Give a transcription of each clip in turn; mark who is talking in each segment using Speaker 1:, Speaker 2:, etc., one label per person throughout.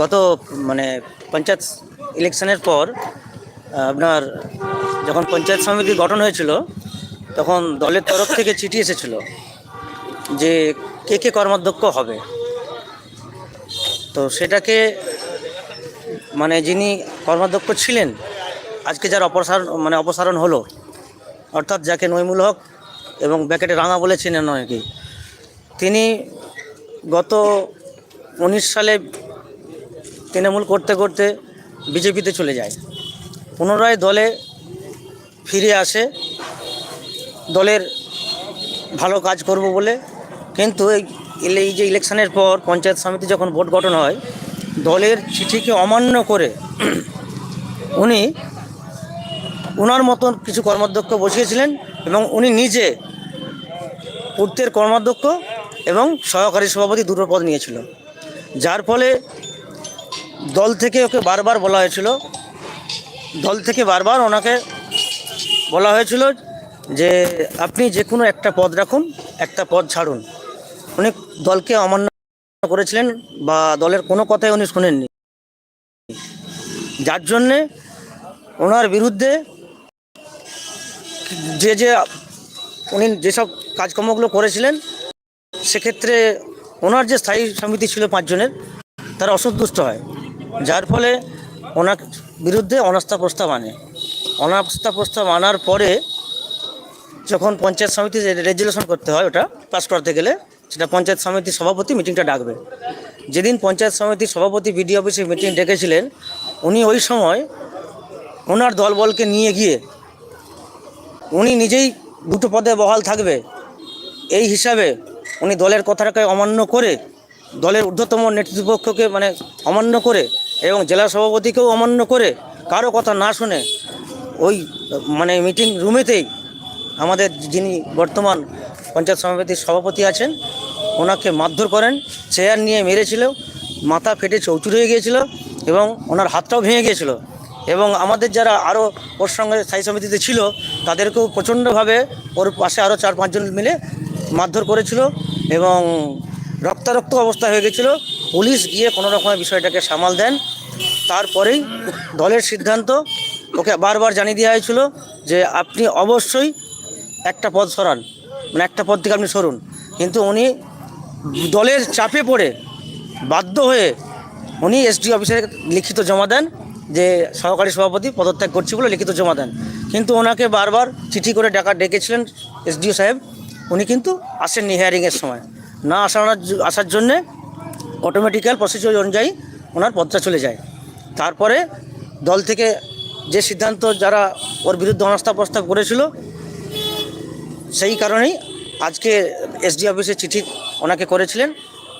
Speaker 1: গত মানে পঞ্চায়েত ইলেকশনের পর, আপনার যখন পঞ্চায়েত সমিতি গঠন হয়েছিল, তখন দলের তরফ থেকে চিঠি এসেছিল যে কে কে কর্মাধ্যক্ষ হবে। তো সেটাকে মানে যিনি কর্মাধ্যক্ষ ছিলেন, আজকে যার অপসারণ মানে অপসারণ হলো, অর্থাৎ যাকে নইমুল হক এবং ব্যাকেটে রাঙা বলে চেনেন অনেকেই তিনি গত উনিশ সালে তৃণমূল করতে করতে বিজেপিতে চলে যায়। পুনরায় দলে ফিরে আসে, দলের ভালো কাজ করব বলে। কিন্তু এই যে ইলেকশনের পর পঞ্চায়েত সমিতি যখন ভোট গঠন হয়, দলের চিঠিকে অমান্য করে উনি ওনার মতন কিছু কর্মাধ্যক্ষ বসিয়েছিলেন এবং উনি নিজে পূর্তের কর্মাধ্যক্ষ এবং সহকারী সভাপতি দুটো পদ নিয়েছিল। যার ফলে দল থেকে ওকে বারবার বলা হয়েছিল। দল থেকে বারবার ওনাকে বলা হয়েছিল যে, আপনি যে কোনো একটা পদ রাখুন, একটা পদ ছাড়ুন। উনি দলকে অমান্য করেছিলেন বা দলের কোনো কথাই উনি শুনেননি। যার জন্যে ওনার বিরুদ্ধে যে যে উনি যেসব কাজকর্মগুলো করেছিলেন, সেক্ষেত্রে ওনার যে স্থায়ী সমিতি ছিল পাঁচজনের, তারা অসন্তুষ্ট হয়। যার ফলে ওনার বিরুদ্ধে অনাস্থা প্রস্তাব আনে। অনাস্থা প্রস্তাব আনার পরে যখন পঞ্চায়েত সমিতি রেজুলেশন করতে হয়, ওটা পাস করাতে গেলে সেটা পঞ্চায়েত সমিতির সভাপতি মিটিংটা ডাকবে। যেদিন পঞ্চায়েত সমিতির সভাপতি বিডি অফিসে মিটিং ডেকেছিলেন, উনি ওই সময় ওনার দলবলকে নিয়ে গিয়ে উনি নিজেই দুটো পদে বহাল থাকবে। এই হিসাবে উনি দলের কথাটাকে অমান্য করে, দলের ঊর্ধ্বতম নেতৃত্বপক্ষকে মানে অমান্য করে এবং জেলা সভাপতিকেও অমান্য করে কারও কথা না শুনে ওই মানে মিটিং রুমেতেই আমাদের যিনি বর্তমান পঞ্চায়েত সমিতির সভাপতি আছেন, ওনাকে মারধর করেন, চেয়ার নিয়ে মেরেছিল, মাথা ফেটে চৌচুর হয়ে গিয়েছিল এবং ওনার হাতটাও ভেঙে গিয়েছিল। এবং আমাদের যারা আরও ওর সঙ্গে স্থায়ী সমিতিতে ছিল, তাদেরকেও প্রচণ্ডভাবে ওর পাশে আরও চার পাঁচজন মিলে মারধর করেছিল এবং রক্তারক্ত অবস্থা হয়ে গেছিল পুলিশ গিয়ে কোনো রকমের বিষয়টাকে সামাল দেন। তারপরেই দলের সিদ্ধান্ত, ওকে বারবার জানিয়ে দেওয়া হয়েছিল যে আপনি অবশ্যই একটা পদ সরান মানে একটা পদ থেকে আপনি সরুন। কিন্তু উনি দলের চাপে পড়ে বাধ্য হয়ে উনি এসডি অফিসে লিখিত জমা দেন যে সহকারী সভাপতি পদত্যাগ করছি বলে লিখিত জমা দেন। কিন্তু ওনাকে বারবার চিঠি করে ডাকা ডেকেছিলেন এসডিও সাহেব। উনি কিন্তু আসেননি হিয়ারিংয়ের সময়। না আসার আসার জন্যে অটোমেটিক্যাল প্রসিডিওর অনুযায়ী ওনার পদটা চলে যায়। তারপরে দল থেকে যে সিদ্ধান্ত যারা ওর বিরুদ্ধে অনাস্থা প্রস্তাব করেছিল সেই কারণেই আজকে এসডি অফিসে চিঠি ওনাকে করেছিলেন।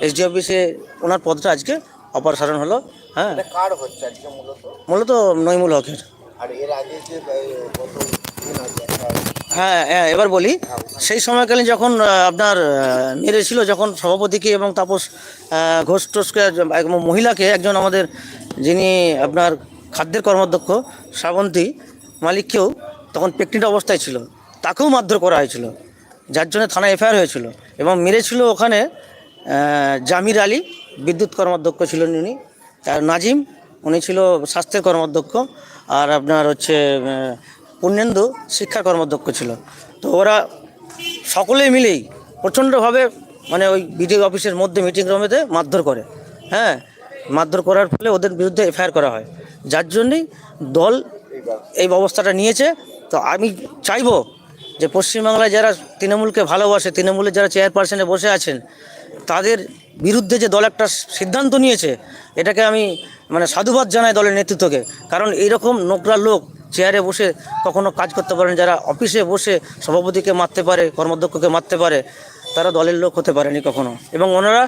Speaker 1: এসডি অফিসে ওনার পদটা আজকে অপসারণ হলো হ্যাঁ।
Speaker 2: কার হচ্ছে আজকে মূলত?
Speaker 1: মূলত নইমুল হকের।
Speaker 2: আর এর আগে যে
Speaker 1: হ্যাঁ হ্যাঁ এবার বলি। সেই সময়কালীন যখন আপনার মেরেছিল যখন সভাপতিকে এবং তাপস ঘোষ টোষকে মহিলাকে, একজন আমাদের যিনি আপনার খাদ্যের কর্মাধ্যক্ষ, শ্রাবন্তী মালিককেও তখন প্রেগনেন্ট অবস্থায় ছিল। তাকেও মারধর করা হয়েছিল। যার জন্য থানায় এফআইআর হয়েছিল। এবং মেরেছিল ওখানে জামির আলী, বিদ্যুৎ কর্মাধ্যক্ষ ছিলেন উনি। আর নাজিম, উনি ছিল স্বাস্থ্যের কর্মাধ্যক্ষ। আর আপনার হচ্ছে পূর্ণেন্দু শিক্ষা কর্মাধ্যক্ষ ছিল। তো ওরা সকলে মিলেই প্রচণ্ডভাবে মানে ওই বিডিও অফিসের মধ্যে মিটিং রুমেতে মারধর করে। হ্যাঁ মারধর করার ফলে ওদের বিরুদ্ধে এফআইআর করা হয়। যার জন্যই দল এই ব্যবস্থাটা নিয়েছে। তো আমি চাইব যে পশ্চিমবাংলায় যারা তৃণমূলকে ভালোবাসে, তৃণমূলের যারা চেয়ারপারসনে বসে আছেন, তাদের বিরুদ্ধে যে দল একটা সিদ্ধান্ত নিয়েছে, এটাকে আমি মানে সাধুবাদ জানাই দলের নেতৃত্বকে। কারণ এইরকম নোকরা লোক চেয়ারে বসে কখনো কাজ করতে পারেন যারা অফিসে বসে সভাপতিকে মারতে পারে কর্মাধ্যক্ষকে মারতে পারে তারা দলের লোক হতে পারেনি কখনো। এবং ওনারা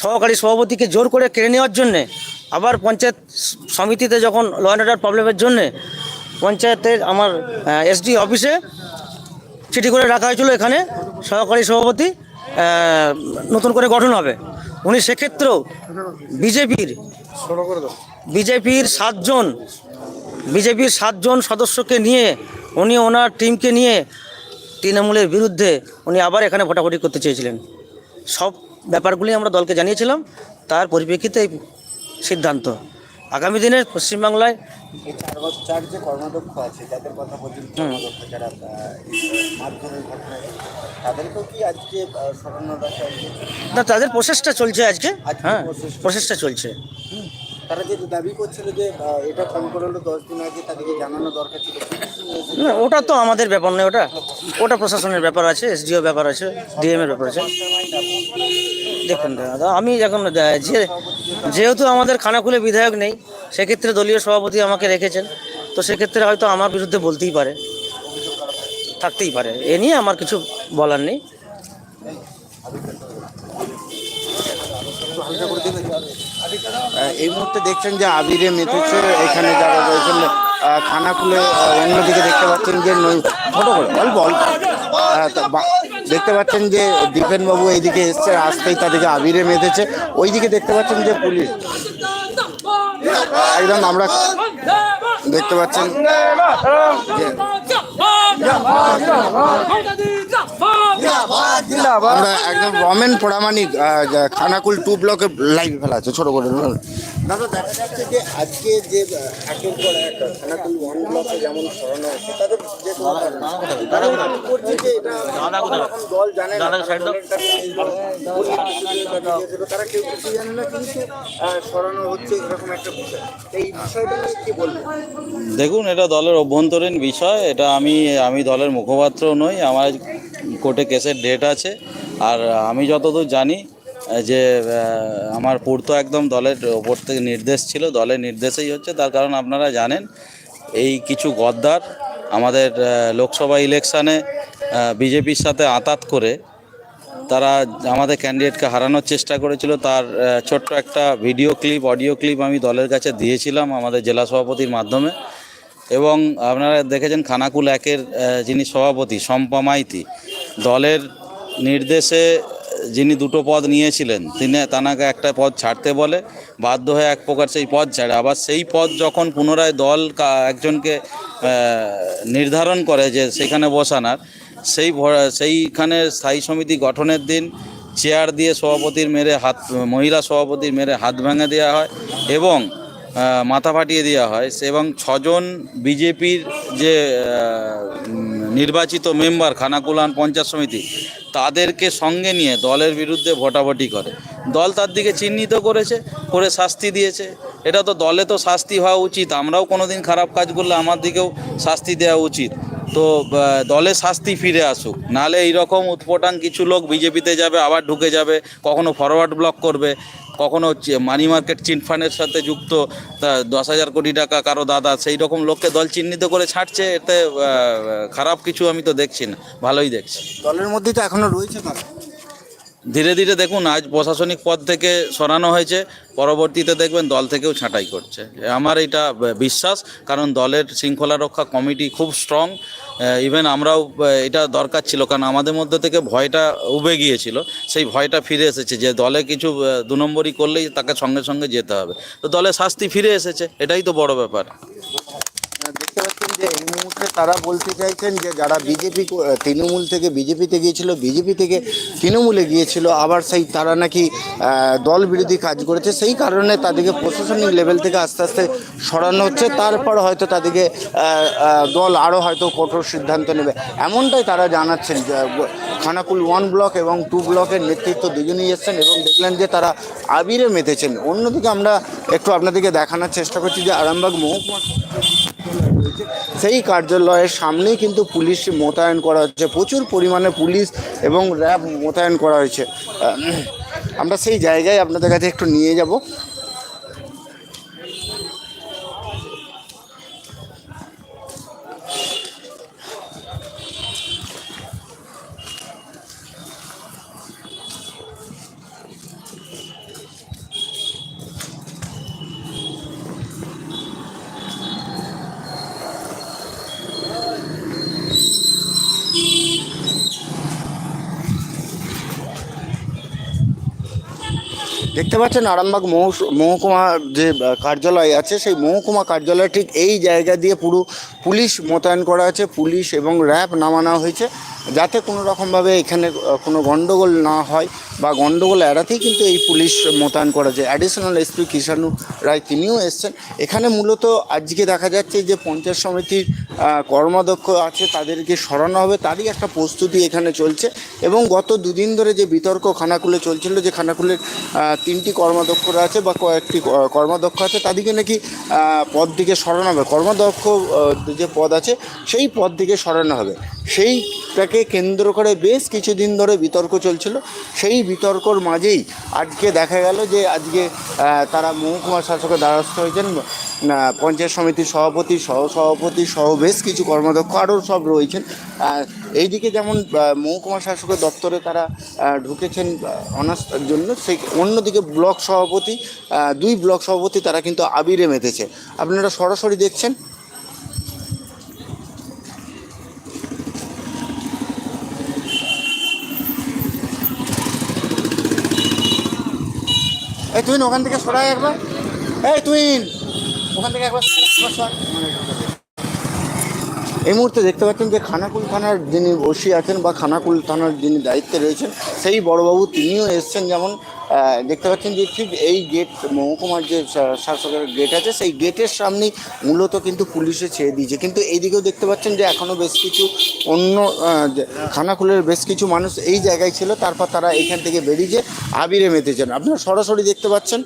Speaker 1: সহকারী সভাপতিকে জোর করে কেড়ে নেওয়ার জন্যে আবার পঞ্চায়েত সমিতিতে যখন ল অ্যান্ড অর্ডার প্রবলেমের জন্যে পঞ্চায়েতের আমার এসডি অফিসে চিঠি করে রাখা হয়েছিল এখানে সহকারী সভাপতি নতুন করে গঠন হবে। উনি সেক্ষেত্রেও বিজেপির বিজেপির সাতজন বিজেপির সাতজন সদস্যকে নিয়ে উনি ওনার টিমকে নিয়ে তৃণমূলের বিরুদ্ধে উনি আবার এখানে ভোটাভুটি করতে চেয়েছিলেন। সব ব্যাপারগুলি আমরা দলকে জানিয়েছিলাম তার পরিপ্রেক্ষিতে এই সিদ্ধান্ত। আগামী দিনে পশ্চিমবাংলায়
Speaker 2: চার যে কর্মাধ্যক্ষ আছে যাদের কথা বলছেন যারা মারধরের ঘটনায় তাদেরকেও কি আজকে আহ, রাখা
Speaker 1: না তাদের প্রসেসটা চলছে আজকে। হ্যাঁ প্রসেসটা চলছে।
Speaker 2: তারা দাবি করছিল যে এটা কম করে হলো দশ দিন আগে তাদেরকে জানানো দরকার ছিল
Speaker 1: না, ওটা তো আমাদের ব্যাপার নয়, ওটা ওটা প্রশাসনের ব্যাপার আছে এসডিও ব্যাপার আছে ডিএম এর ব্যাপার আছে। দেখুন, দাদা, আমি এখন যে, যেহেতু আমাদের খানাকুলে বিধায়ক নেই, সেক্ষেত্রে দলীয় সভাপতি আমাকে রেখেছেন, তো সেক্ষেত্রে হয়তো আমার বিরুদ্ধে বলতেই পারে, থাকতেই পারে। এ নিয়ে আমার কিছু বলার নেই।
Speaker 2: এই মুহূর্তে দেখছেন যে আবিরে মেতেছে, এখানে যারা রয়েছেন খানা খুলে অন্যদিকে দেখতে পাচ্ছেন যে নৈ- ছোট করে, অল্প অল্প। দেখতে পাচ্ছেন যে দীপেন বাবু এইদিকে এসছে আসতেই তাদেরকে আবিরে মেতেছে। ওইদিকে দেখতে পাচ্ছেন যে পুলিশ। একদম আমরা দেখতে পাচ্ছেন আমরা একদম রমেন প্রামাণিক খানাকুল টু ব্লকে লাইভ ফেলা আছে ছোট করে। দাদা দেখা যাচ্ছে যে আজকে যে আহ, একের পর এক খানাকুল ওয়ান ব্লকে যেমন হচ্ছে তাদের যে মনে দল জানে না তারা কেউ কিছু জানে না কিন্তু সরানো হচ্ছে এরকম একটা বিষয়। এই বিষয়টা কি বলব
Speaker 3: দেখুন এটা দলের অভ্যন্তরীণ বিষয় এটা আমি আমি দলের মুখপাত্র নই আমার কোর্টে কেসের ডেট আছে। আর আমি যতদূর জানি, যে আমার পূর্ত একদম দলের ওপর থেকে নির্দেশ ছিল, দলের নির্দেশেই হচ্ছে। তার কারণ আপনারা জানেন, এই কিছু গদ্দার আমাদের লোকসভা ইলেকশানে বিজেপির সাথে আতাত করে, তারা আমাদের ক্যান্ডিডেটকে হারানোর চেষ্টা করেছিল। তার ছোট্ট একটা ভিডিও ক্লিপ অডিও ক্লিপ আমি দলের কাছে দিয়েছিলাম আমাদের জেলা সভাপতির মাধ্যমে। এবং আপনারা দেখেছেন, খানাকুল একের যিনি সভাপতি শম্পা মাইতি দলের নির্দেশে যিনি দুটো পদ নিয়েছিলেন, তিনি তানাকে একটা পদ ছাড়তে বলে বাধ্য হয়ে এক প্রকার সেই পদ ছাড়ে। আবার সেই পদ যখন পুনরায় দল একজনকে নির্ধারণ করে যে সেখানে বসানোর সেই সেইখানে স্থায়ী সমিতি গঠনের দিন চেয়ার দিয়ে সভাপতির মেরে হাত, মহিলা সভাপতির মেরে হাত ভেঙে দেওয়া হয় এবং মাথা ফাটিয়ে দেওয়া হয়। এবং ছজন বিজেপির যে নির্বাচিত মেম্বার খানাকুলান পঞ্চায়েত সমিতি তাদেরকে সঙ্গে নিয়ে দলের বিরুদ্ধে ভোটাভুটি করে। দল তার দিকে চিহ্নিত করেছে, করে শাস্তি দিয়েছে। এটা তো দলে তো শাস্তি হওয়া উচিত। আমরাও কোনোদিন খারাপ কাজ করলে আমার দিকেও শাস্তি দেওয়া উচিত। তো দলে শাস্তি ফিরে আসুক। নালে এইরকম উৎপটাং কিছু লোক বিজেপিতে যাবে, আবার ঢুকে যাবে, কখনো ফরওয়ার্ড ব্লক করবে। কখনো মানি মার্কেট চিটফান্ডের সাথে যুক্ত দশ হাজার কোটি টাকা কারও দাদা, সেই রকম লোককে দল চিহ্নিত করে ছাড়ছে, এতে খারাপ কিছু আমি তো দেখছি না, ভালোই দেখছি।
Speaker 2: দলের মধ্যে তো এখনও রয়েছে
Speaker 3: ধীরে ধীরে দেখুন, আজ প্রশাসনিক পদ থেকে সরানো হয়েছে, পরবর্তীতে দেখবেন দল থেকেও ছাঁটাই করছে। আমার এটা বিশ্বাস, কারণ দলের শৃঙ্খলা রক্ষা কমিটি খুব স্ট্রং ইভেন আমরাও এটা দরকার ছিল, কারণ আমাদের মধ্যে থেকে ভয়টা উবে গিয়েছিল। সেই ভয়টা ফিরে এসেছে যে দলে কিছু দু নম্বরই করলেই তাকে সঙ্গে সঙ্গে যেতে হবে। তো দলে শাস্তি ফিরে এসেছে, এটাই তো বড় ব্যাপার।
Speaker 2: দেখতে পাচ্ছেন যে তারা বলতে চাইছেন যে যারা বিজেপি তৃণমূল থেকে বিজেপিতে গিয়েছিল বিজেপি থেকে তৃণমূলে গিয়েছিল, আবার সেই তারা নাকি দল বিরোধী কাজ করেছে, সেই কারণে তাদেরকে প্রশাসনিক লেভেল থেকে আস্তে আস্তে সরানো হচ্ছে। তারপর হয়তো তাদেরকে দল আরও হয়তো কঠোর সিদ্ধান্ত নেবে। এমনটাই তারা জানাচ্ছেন খানাকুল ওয়ান ব্লক এবং টু ব্লকের নেতৃত্ব দুজনেই এসছেন এবং দেখলেন যে তারা আবিরে মেতেছেন। অন্যদিকে আমরা একটু আপনাদেরকে দেখানোর চেষ্টা করছি যে আরামবাগ মহকুমা সেই কার্যালয়ের সামনেই কিন্তু পুলিশ মোতায়েন করা হচ্ছে। প্রচুর পরিমাণে পুলিশ এবং র্যাব মোতায়েন করা হয়েছে। আমরা সেই জায়গায় আপনাদের কাছে একটু নিয়ে যাব। দেখতে পাচ্ছেন আরামবাগ মহকুমা যে কার্যালয় আছে, সেই মহকুমা কার্যালয় ঠিক এই জায়গা দিয়ে পুরো পুলিশ মোতায়েন করা আছে, পুলিশ এবং র্যাব নামানো হয়েছে, যাতে কোনো রকমভাবে এখানে কোনো গণ্ডগোল না হয় বা গণ্ডগোল এড়াতেই কিন্তু এই পুলিশ মোতায়েন করা যায়। অ্যাডিশনাল এসপি কিষাণু রায় তিনিও এসছেন। এখানে মূলত আজকে দেখা যাচ্ছে যে পঞ্চায়েত সমিতির কর্মাধ্যক্ষ আছে, তাদেরকে সরানো হবে, তারই একটা প্রস্তুতি এখানে চলছে। এবং গত দুদিন ধরে যে বিতর্ক খানাকুলে চলছিল, যে খানাকুলের তিনটি কর্মাধ্যক্ষরা আছে বা কয়েকটি কর্মাধ্যক্ষ আছে, তাদেরকে নাকি পদ দিকে সরানো হবে। কর্মাধ্যক্ষ যে পদ আছে, সেই পদ দিকে সরানো হবে। সেইটাকে কেন্দ্র করে বেশ কিছুদিন ধরে বিতর্ক চলছিল। সেই বিতর্কর মাঝেই আজকে দেখা গেল যে আজকে তারা মহকুমা শাসকের দ্বারস্থ হয়েছেন পঞ্চায়েত সমিতির সভাপতি সহ সভাপতি সহ বেশ কিছু কর্মাধ্যক্ষ আরও সব রয়েছেন। এইদিকে যেমন আহ, মহকুমা শাসকের দপ্তরে তারা ঢুকেছেন অনাস্থার জন্য সেই অন্যদিকে ব্লক সভাপতি দুই ব্লক সভাপতি তারা কিন্তু আবিরে মেতেছে। আপনারা সরাসরি দেখছেন এই তুই ওখান থেকে সরাই একবার এই তুই ওখান থেকে একবার। এই মুহূর্তে দেখতে পাচ্ছেন যে খানাকুল থানার যিনি ওসি আছেন বা খানাকুল থানার যিনি দায়িত্বে রয়েছেন, সেই বড়বাবু তিনিও এসছেন যেমন দেখতে পাচ্ছেন যে ঠিক এই গেট মহকুমার যে শাসকের গেট আছে, সেই গেটের সামনেই মূলত কিন্তু পুলিশে ছেড়ে দিয়েছে। কিন্তু এইদিকেও দেখতে পাচ্ছেন যে এখনও বেশ কিছু অন্য খানাকুলের বেশ কিছু মানুষ এই জায়গায় ছিল, তারপর তারা এখান থেকে বেরিয়ে আবিরে মেতেছেন। আপনারা সরাসরি দেখতে পাচ্ছেন